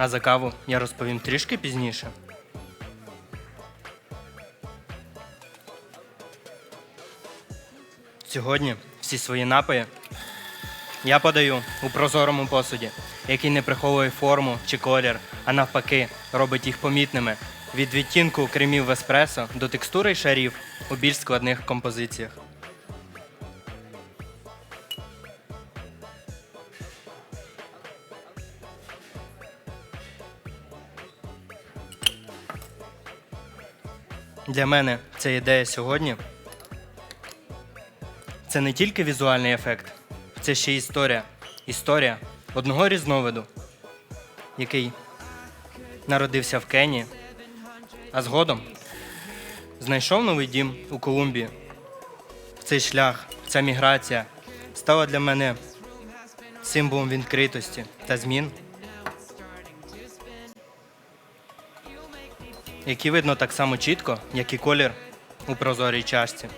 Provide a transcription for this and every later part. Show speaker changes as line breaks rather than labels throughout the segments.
А за каву я розповім трішки пізніше. Сьогодні всі свої напої я подаю у прозорому посуді, який не приховує форму чи колір, а навпаки, робить їх помітними від відтінку кремів в еспресо до текстури й шарів у більш складних композиціях. Для мене ця ідея сьогодні це не тільки візуальний ефект, це ще історія. Історія одного різновиду, який народився в Кенії, а згодом знайшов новий дім у Колумбії. Цей шлях, ця міграція стала для мене символом відкритості та змін, які видно так само чітко, як і колір у прозорій чашці.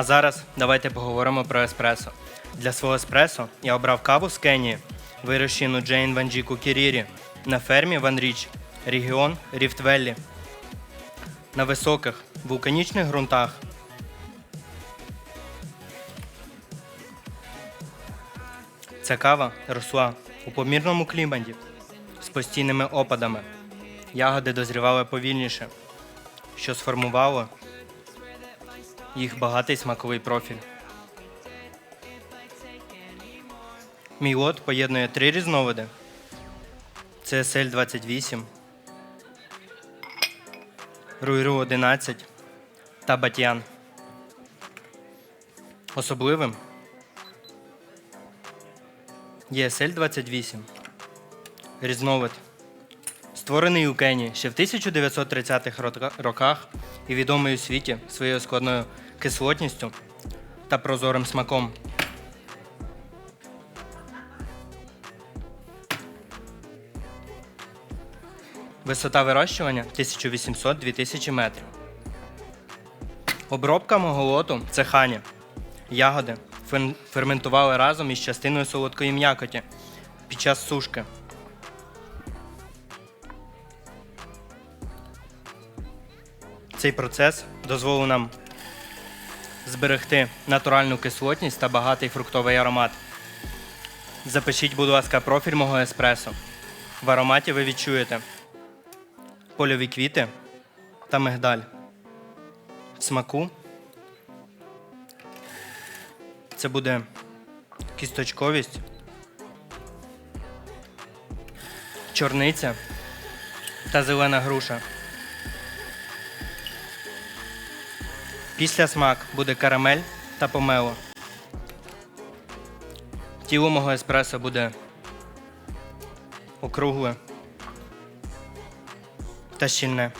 А зараз давайте поговоримо про еспресо. Для свого еспресо я обрав каву з Кенії, вирощену Джейн Ванджіку Кірірі на фермі Ван Річ, регіон Ріфтвеллі. На високих вулканічних ґрунтах. Ця кава росла у помірному кліматі з постійними опадами. Ягоди дозрівали повільніше, що сформувало їх багатий смаковий профіль. Мій лот поєднує три різновиди: це сель 28, Руйру 11 та Батьян. Особливим є сель 28. Різновид. Створений у Кенії ще в 1930-х роках і відомий у світі своєю складною кислотністю та прозорим смаком. Висота вирощування 1800-2000 метрів. Обробка мого лоту це хані. Ягоди ферментували разом із частиною солодкої м'якоті під час сушки. Цей процес дозволив нам зберегти натуральну кислотність та багатий фруктовий аромат. Запишіть, будь ласка, профіль мого еспресо. В ароматі ви відчуєте польові квіти та мигдаль. Смаку це буде кісточковість, чорниця та зелена груша. Після смак буде карамель та помело. Тіло мого еспресо буде округле та щільне.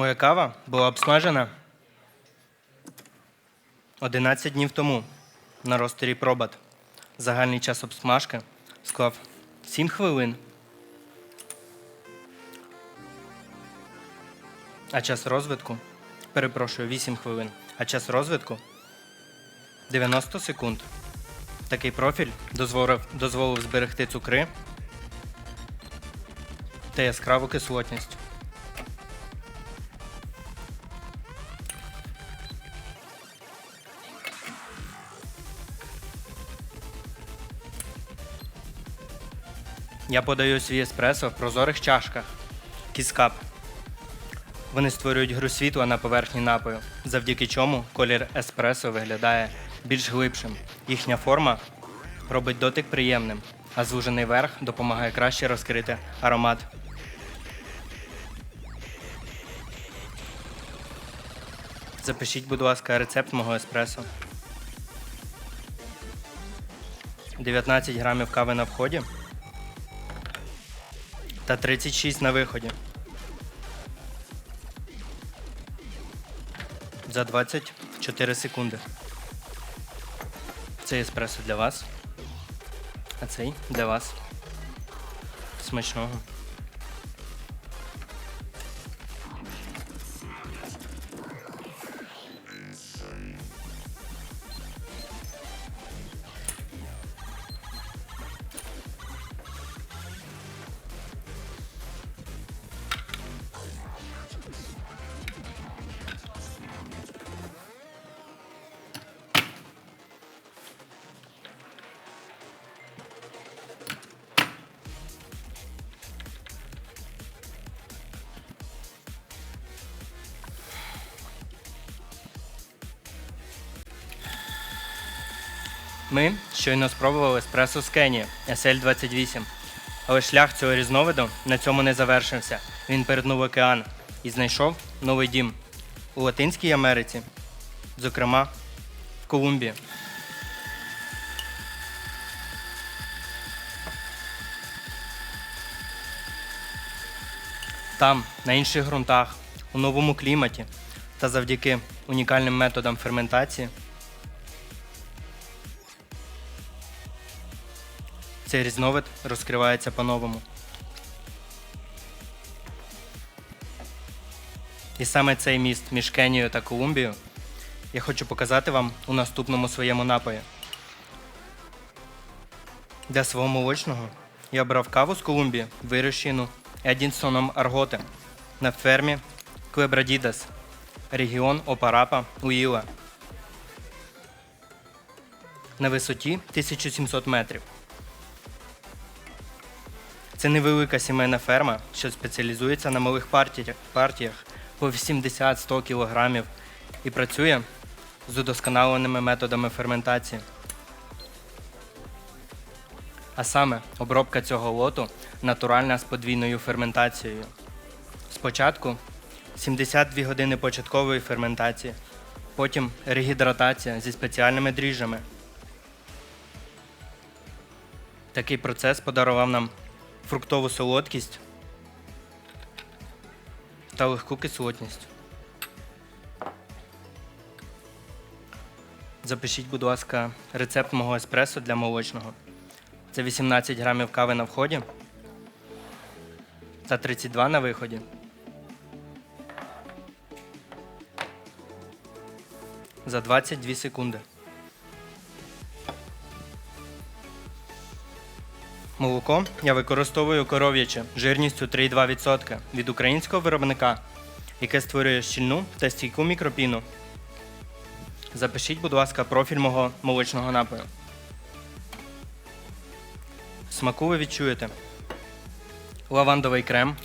Моя кава була обсмажена 11 днів тому на ростері Пробат. Загальний час обсмажки склав 7 хвилин. А час розвитку, перепрошую, 8 хвилин. А час розвитку 90 секунд. Такий профіль дозволив, дозволив зберегти цукри та яскраву кислотність. Я подаю свій еспресо в прозорих чашках. Кіскап. Вони створюють гру світла на поверхні напою, завдяки чому колір еспресо виглядає більш глибшим. Їхня форма робить дотик приємним, а звужений верх допомагає краще розкрити аромат. Запишіть, будь ласка, рецепт мого еспресо. 19 грамів кави на вході та 36 на виході. За 24 секунди. Цей еспресо для вас, а цей для вас. Смачного. Ми щойно спробували еспресо з Кенії SL28. Але шлях цього різновиду на цьому не завершився. Він перетнув океан і знайшов новий дім у Латинській Америці, зокрема в Колумбії. Там, на інших ґрунтах, у новому кліматі та завдяки унікальним методам ферментації цей різновид розкривається по-новому. І саме цей міст між Кенією та Колумбією я хочу показати вам у наступному своєму напої. Для свого молочного я обрав каву з Колумбії, вирощену Едінсоном Арготе на фермі Клебрадідас, регіон Опарапа, Уіла. На висоті 1700 метрів. Це невелика сімейна ферма, що спеціалізується на малих партіях, по 80-100 кг і працює з удосконаленими методами ферментації. А саме обробка цього лоту натуральна з подвійною ферментацією. Спочатку 72 години початкової ферментації, потім регідратація зі спеціальними дріжджами. Такий процес подарував нам фруктову солодкість та легку кислотність. Запишіть, будь ласка, рецепт мого еспресо для молочного. Це 18 грамів кави на вході та 32 на виході. За 22 секунди. Молоко я використовую коров'яче жирністю 3,2% від українського виробника, яке створює щільну та стійку мікропіну. Запишіть, будь ласка, профіль мого молочного напою. Смаку ви відчуєте лавандовий крем,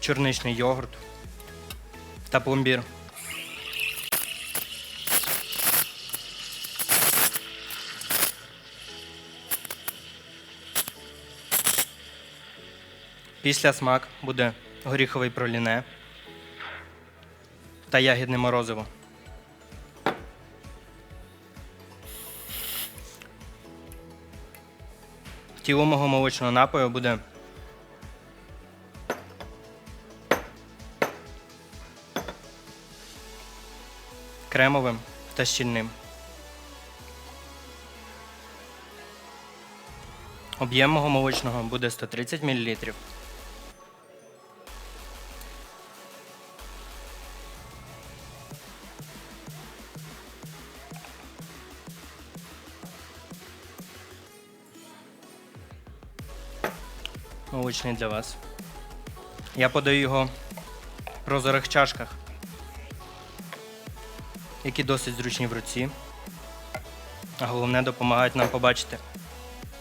чорничний йогурт та пломбір. Після смак буде горіховий проліне та ягідне морозиво. Тіло мого молочного напою буде кремовим та щільним. Об'єм мого молочного буде 130 мл. Молочний для вас. Я подаю його в прозорих чашках, які досить зручні в руці, а головне допомагають нам побачити,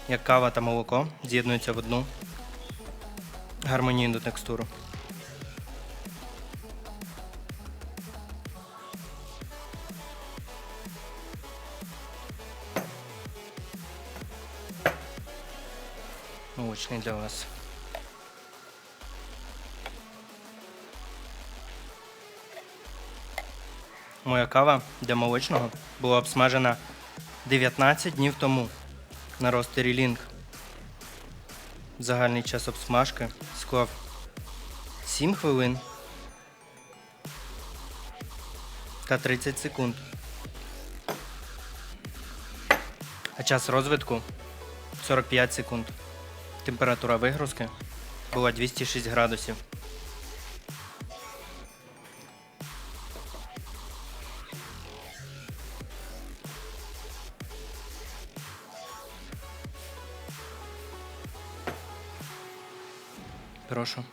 як кава та молоко з'єднуються в одну гармонійну текстуру. Кава для молочного була обсмажена 19 днів тому на ростері Link. Загальний час обсмажки склав 7 хвилин та 30 секунд. А час розвитку 45 секунд. Температура вигрузки була 206 градусів. Прошу.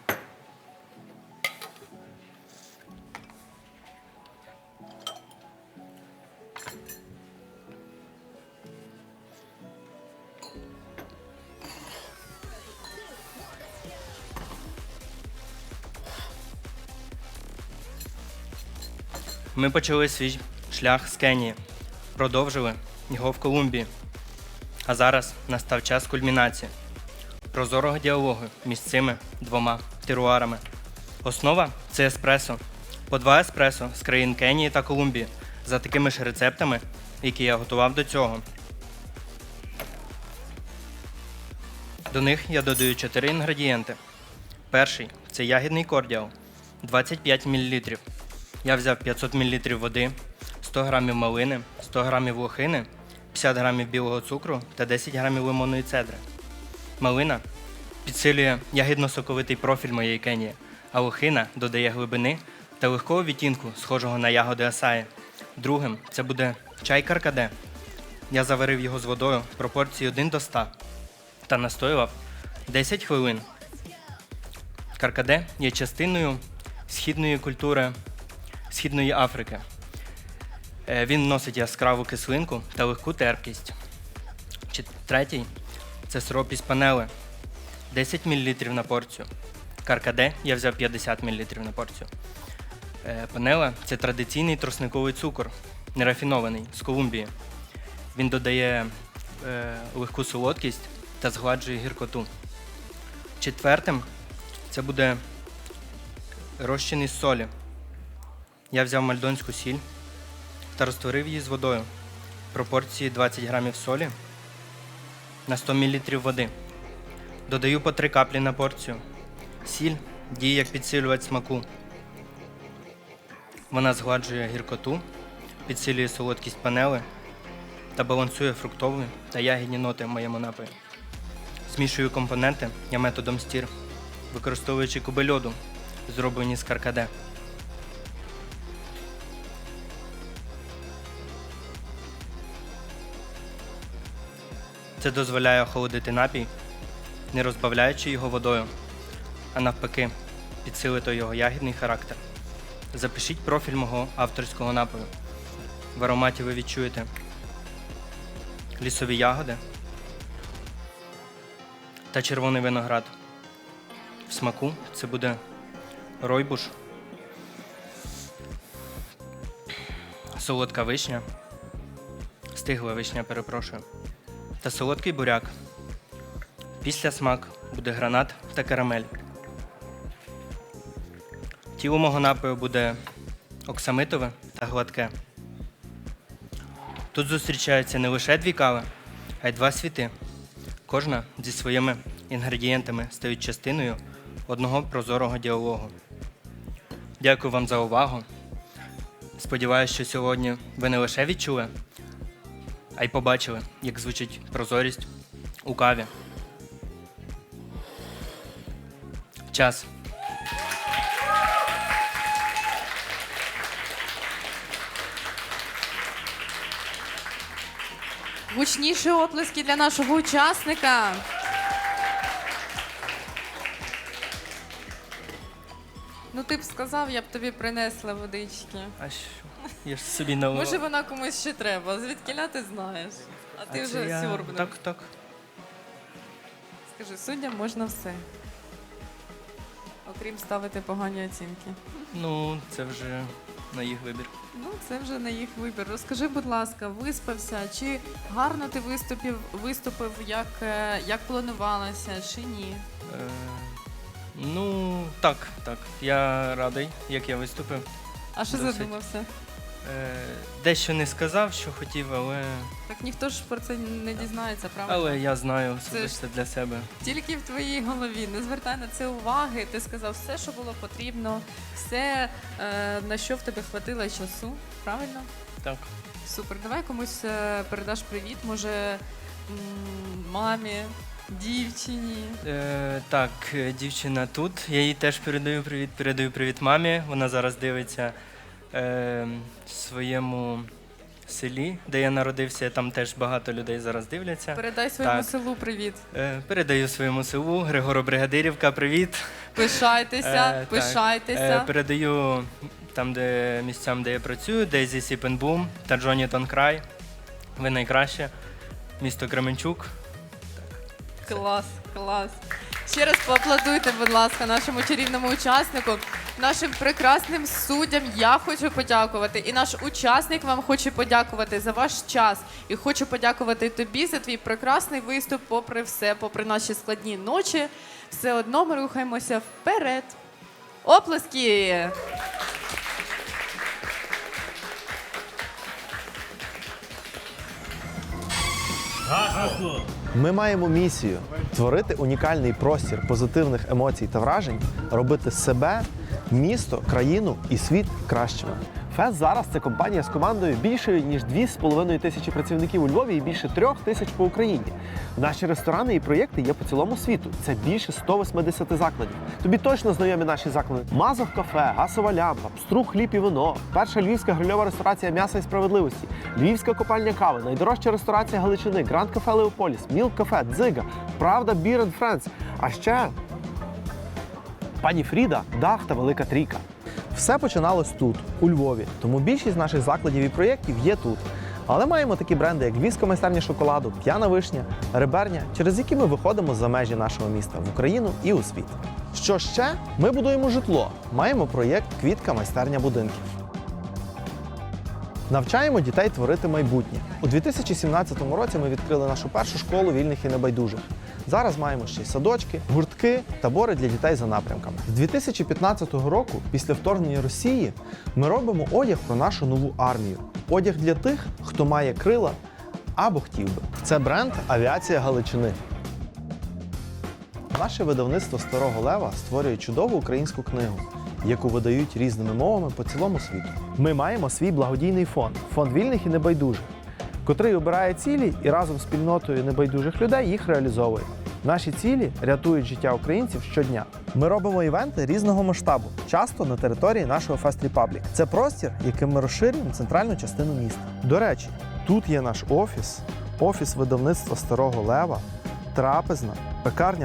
Ми почали свій шлях з Кенії, продовжили його в Колумбії. А зараз настав час кульмінації прозорого діалогу між цими двома теруарами. Основа це еспресо. По два еспресо з країн Кенії та Колумбії за такими ж рецептами, які я готував до цього. До них я додаю 4 інгредієнти. Перший це ягідний кордіал 25 мл. Я взяв 500 мл води, 100 г малини, 100 г лохини, 50 г білого цукру та 10 г лимонної цедри. Малина підсилює ягідно-соковитий профіль моєї кенії, а лохина додає глибини та легкого відтінку, схожого на ягоди асаї. Другим це буде чай каркаде. Я заварив його з водою в пропорції 1 до 100 та настоював 10 хвилин. Каркаде є частиною східної культури Східної Африки. Е, Він носить яскраву кислинку та легку терпкість. Третій це сироп із панели 10 мл на порцію. Каркаде я взяв 50 мл на порцію. Е, Панела це традиційний тросниковий цукор, нерафінований з Колумбії. Він додає е, легку солодкість та згладжує гіркоту. Четвертим це буде розчин із солі. Я взяв мальдонську сіль та розтворив її з водою. Пропорції 20 грамів солі на 100 мл води. Додаю по 3 каплі на порцію. Сіль діє як підсилювач смаку. Вона згладжує гіркоту, підсилює солодкість панели та балансує фруктові та ягідні ноти в моєму напої. Змішую компоненти я методом стір, використовуючи куби льоду, зроблені з каркаде. Це дозволяє охолодити напій, не розбавляючи його водою, а навпаки, підсилити його ягідний характер. Запишіть профіль мого авторського напою. В ароматі ви відчуєте лісові ягоди та червоний виноград. В смаку це буде ройбуш, солодка вишня, стигла вишня, перепрошую, та солодкий буряк. Після смак буде гранат та карамель. Тіло мого напою буде оксамитове та гладке. Тут зустрічаються не лише дві кави, а й два світи. Кожна зі своїми інгредієнтами стають частиною одного прозорого діалогу. Дякую вам за увагу. Сподіваюся, що сьогодні ви не лише відчули, а й побачили, як звучить прозорість у каві. Час.
Гучніші оплески для нашого учасника. Ну, ти б сказав, я б тобі принесла водички.
А що? Я ж собі наливав.
Може, вона комусь ще треба. Звідкіля ти знаєш? А ти
А
вже
це я-
сьорбнув.
Так, так.
Скажи, суддям можна все. Окрім ставити погані оцінки.
Ну, це вже на їх вибір.
Ну, це вже на їх вибір. Розкажи, будь ласка, виспався, чи гарно ти виступив, виступив, як, е, як планувалося, чи ні?
Е, ну, так, так. Я радий, як я виступив.
А що
Досить.
задумався?
Е, дещо не сказав, що хотів, але,
Так ніхто ж про це не дізнається, правда?
але я знаю особисто для себе.
Тільки в твоїй голові. Не звертай на це уваги. Ти сказав все, що було потрібно, все, е, на що в тебе хватило часу. Правильно?
Так.
Супер. Давай комусь е, передаш привіт, може м, мамі, дівчині.
Е, так, е, дівчина тут. Я їй теж передаю привіт. Передаю привіт мамі. Вона зараз дивиться е, своєму селі, де я народився. Там теж багато людей зараз дивляться.
Передай своєму
Так.
селу привіт.
Е, передаю своєму селу Григоро-Бригадирівка, привіт.
Пишайтеся,
Е, так.
пишайтеся.
Е, передаю там, де місцям, де я працюю, Дейзі Сіпенбум та Джонітон Край. Ви найкраще. Місто Кременчук.
Клас, клас. Ще раз поаплодуйте, будь ласка, нашому чарівному учаснику, нашим прекрасним суддям. Я хочу подякувати. І наш учасник вам хоче подякувати за ваш час. І хочу подякувати тобі за твій прекрасний виступ, попри все, попри наші складні ночі. Все одно ми рухаємося вперед. Оплески!
Ми маємо місію творити унікальний простір позитивних емоцій та вражень, робити себе, місто, країну і світ кращими. Фест зараз це компанія з командою більшою ніж 2,5 тисячі працівників у Львові і більше трьох тисяч по Україні. Наші ресторани і проєкти є по цілому світу. Це більше 180 закладів. Тобі точно знайомі наші заклади: Мазов кафе, газова лямпа, Пструг хліб і вино, перша львівська грильова ресторація м'яса і справедливості, Львівська копальня кави, найдорожча ресторація Галичини, Гранд кафе Леополіс, Мілк кафе, Дзига, Правда Бір Friends. А ще пані Фріда, Дах та Велика Трійка. Все починалось тут, у Львові, тому більшість наших закладів і проєктів є тут. Але маємо такі бренди, як Львівська майстерня шоколаду, П'яна вишня, Реберня, через які ми виходимо за межі нашого міста в Україну і у світ. Що ще? Ми будуємо житло. Маємо проєкт Квітка майстерня будинків. Навчаємо дітей творити майбутнє. У 2017 році ми відкрили нашу першу школу вільних і небайдужих. Зараз маємо ще й садочки, гуртки, табори для дітей за напрямками. З 2015 року, після вторгнення Росії, ми робимо одяг про нашу нову армію. Одяг для тих, хто має крила або хотів би. Це бренд Авіація Галичини. Наше видавництво Старого Лева створює чудову українську книгу, яку видають різними мовами по цілому світу. Ми маємо свій благодійний фонд фонд вільних і небайдужих, котрий обирає цілі і разом з спільнотою небайдужих людей їх реалізовує. Наші цілі рятують життя українців щодня. Ми робимо івенти різного масштабу, часто на території нашого Fest Republic. Це простір, яким ми розширюємо центральну частину міста. До речі, тут є наш офіс, офіс видавництва Старого Лева, трапезна, пекарня